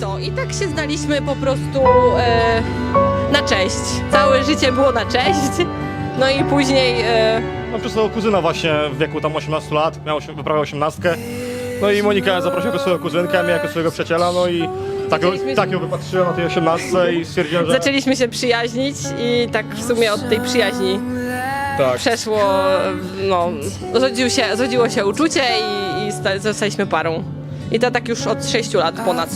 tak się znaliśmy po prostu e, na cześć. Całe życie było na cześć. No i później e, No przez swojego kuzyna właśnie w wieku tam 18 lat, miał się, wyprawiał 18. No i Monika zaprosiła jako swoją kuzynkę, mnie jako swojego przyjaciela, no i tak, ją- Zaczęliśmy- tak ją wypatrzyłem na tej 18 i stwierdziłem, że... zaczęliśmy się przyjaźnić i tak w sumie od tej przyjaźni tak. przeszło, no, zrodził się, zrodziło się uczucie i, i sta, zostaliśmy parą. I to tak już od 6 lat ponad.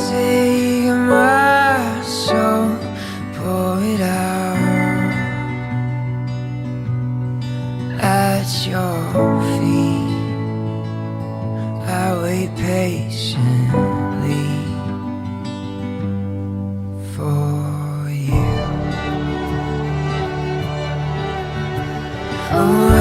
At your feet. I wait patiently for you. Oh,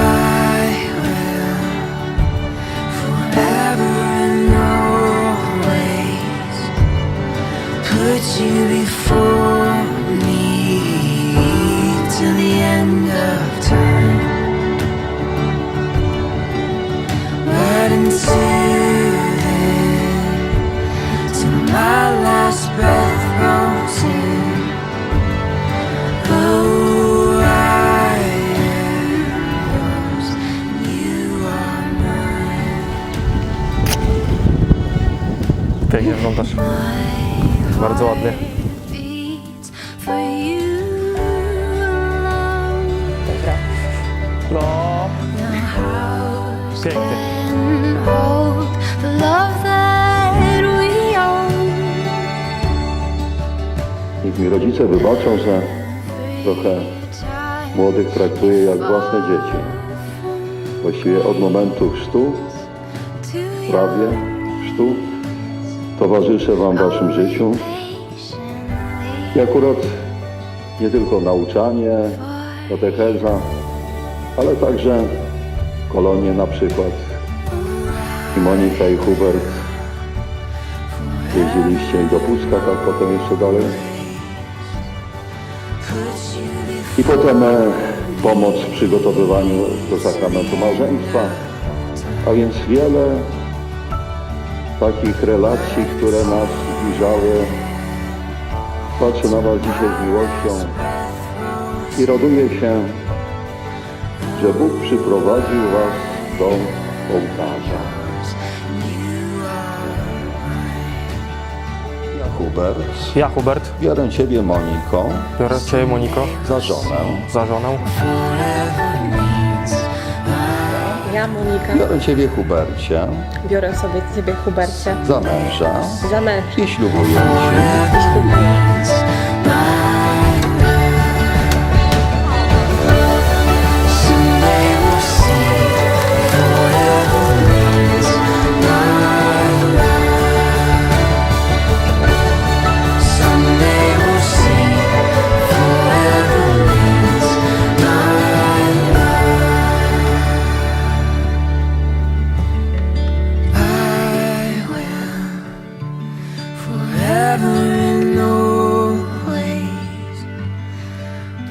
end of time. But until then, till my last breath rolls in, oh, I am yours, and you are mine. Pięknie wyglądasz. Bardzo ładnie. Own. Niech mi rodzice wybaczą, że trochę młodych traktuję jak własne dzieci. Właściwie od momentu chrztu, prawie chrztu, towarzyszę Wam w Waszym życiu. I akurat nie tylko nauczanie, katecheza, ale także kolonie na przykład. I Monika i Hubert jeździliście i do Pucka, tak potem jeszcze dalej. I potem e, pomoc w przygotowywaniu do sakramentu małżeństwa. A więc wiele takich relacji, które nas zbliżały. Patrzę na Was dzisiaj z miłością i raduję się, że Bóg przyprowadził Was do ołtarza. Ja, Hubert, Ja, Hubert, biorę Ciebie, Moniko, biorę Cię, Moniko, za żonę. za żonę. Ja, Monika, Biorę Ciebie, Hubercie, biorę sobie ciebie, Hubercie, za męża. Za męż. i ślubuję Ci. Someday forever and always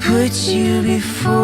put you before